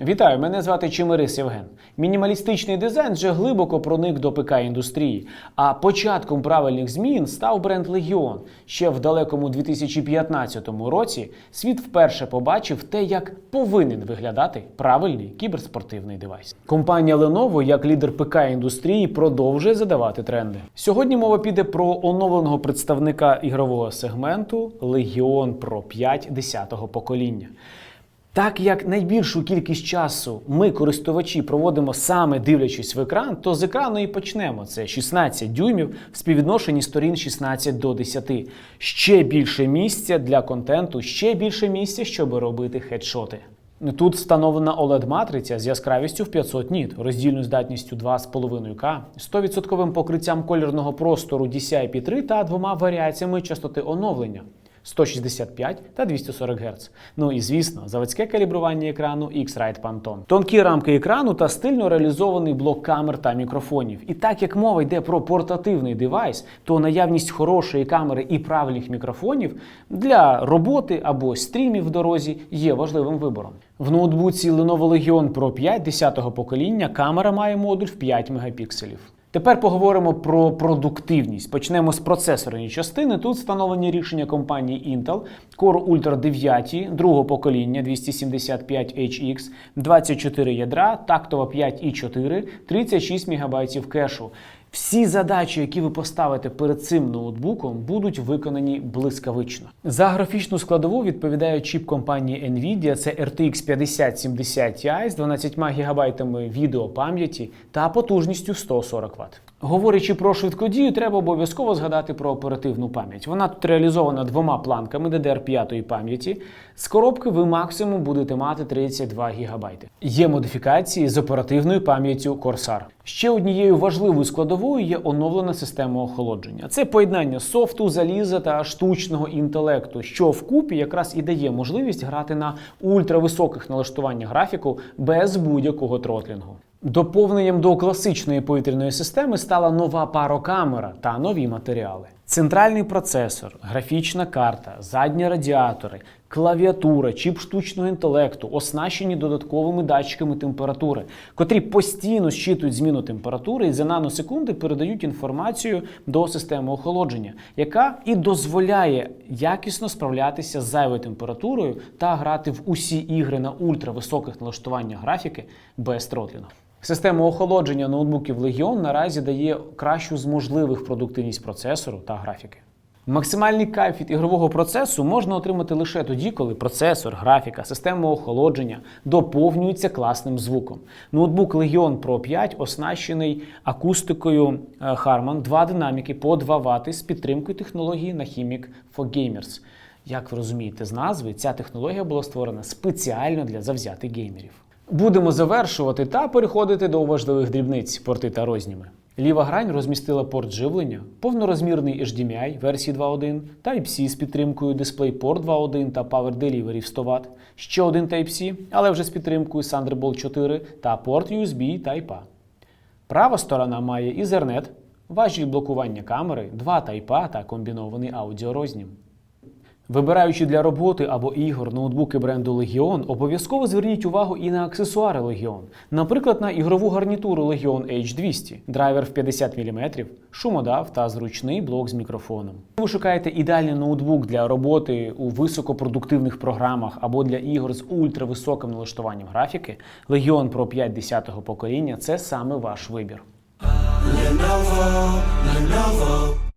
Вітаю, мене звати Чимирис Євген. Мінімалістичний дизайн вже глибоко проник до ПК індустрії. А початком правильних змін став бренд Легіон. Ще в далекому 2015 році світ вперше побачив те, як повинен виглядати правильний кіберспортивний девайс. Компанія Lenovo, як лідер ПК індустрії, продовжує задавати тренди. Сьогодні мова піде про оновленого представника ігрового сегменту Legion Pro 5 10-го покоління. Так як найбільшу кількість часу ми, користувачі, проводимо саме дивлячись в екран, то з екрану і почнемо. Це 16 дюймів в співвідношенні сторін 16 до 10. Ще більше місця для контенту, ще більше місця, щоб робити хедшоти. Тут встановлена OLED-матриця з яскравістю в 500 ніт, роздільною здатністю 2,5К, 100% покриттям колірного простору DCI-P3 та двома варіаціями частоти оновлення. 165 та 240 Гц. Ну і звісно, заводське калібрування екрану X-Rite Pantone. Тонкі рамки екрану та стильно реалізований блок камер та мікрофонів. І так як мова йде про портативний девайс, то наявність хорошої камери і правильних мікрофонів для роботи або стрімів в дорозі є важливим вибором. В ноутбуці Lenovo Legion Pro 5 10-го покоління камера має модуль в 5 мегапікселів. Тепер поговоримо про продуктивність. Почнемо з процесорної частини. Тут встановлені рішення компанії Intel Core Ultra 9 другого покоління 275HX, 24 ядра, тактова 5 і 4, 36 МБ кешу. Всі задачі, які ви поставите перед цим ноутбуком, будуть виконані блискавично. За графічну складову відповідає чіп компанії Nvidia, це RTX 5070 Ti з 12 ГБ відеопам'яті та потужністю 140 Вт. Говорячи про швидкодію, треба обов'язково згадати про оперативну пам'ять. Вона тут реалізована двома планками DDR5 пам'яті. З коробки ви максимум будете мати 32 ГБ. Є модифікації з оперативною пам'яттю Corsair. Ще однією важливою складовою є оновлена система охолодження. Це поєднання софту, заліза та штучного інтелекту, що вкупі якраз і дає можливість грати на ультрависоких налаштуваннях графіку без будь-якого тротлінгу. Доповненням до класичної повітряної системи стала нова парокамера та нові матеріали. Центральний процесор, графічна карта, задні радіатори, клавіатура, чіп штучного інтелекту, оснащені додатковими датчиками температури, котрі постійно щитують зміну температури і за наносекунди передають інформацію до системи охолодження, яка і дозволяє якісно справлятися з зайвою температурою та грати в усі ігри на ультрависоких налаштуваннях графіки без тротлінгу. Система охолодження ноутбуків Legion наразі дає кращу з можливих продуктивність процесору та графіки. Максимальний кайф від ігрового процесу можна отримати лише тоді, коли процесор, графіка, система охолодження доповнюються класним звуком. Ноутбук Legion Pro 5 оснащений акустикою е, Harman, два динаміки по 2 Вт з підтримкою технології Nahimic for Gamers. Як ви розумієте з назви, ця технологія була створена спеціально для завзятих геймерів. Будемо завершувати та переходити до важливих дрібниць порти та розніми. Ліва грань розмістила порт живлення, повнорозмірний HDMI версії 2.1, Type-C з підтримкою DisplayPort 2.1 та Power Delivery в 100 Вт, ще один Type-C, але вже з підтримкою Thunderbolt 4 та порт USB Type-A. Права сторона має Ethernet, важіль блокування камери, два Type-A та комбінований аудіорознім. Вибираючи для роботи або ігор ноутбуки бренду Legion, обов'язково зверніть увагу і на аксесуари Legion. Наприклад, на ігрову гарнітуру Legion H200, драйвер в 50 мм, шумодав та зручний блок з мікрофоном. Ви шукаєте ідеальний ноутбук для роботи у високопродуктивних програмах або для ігор з ультрависоким налаштуванням графіки, Legion Pro 5 10-го покоління це саме ваш вибір. Lenovo, Lenovo.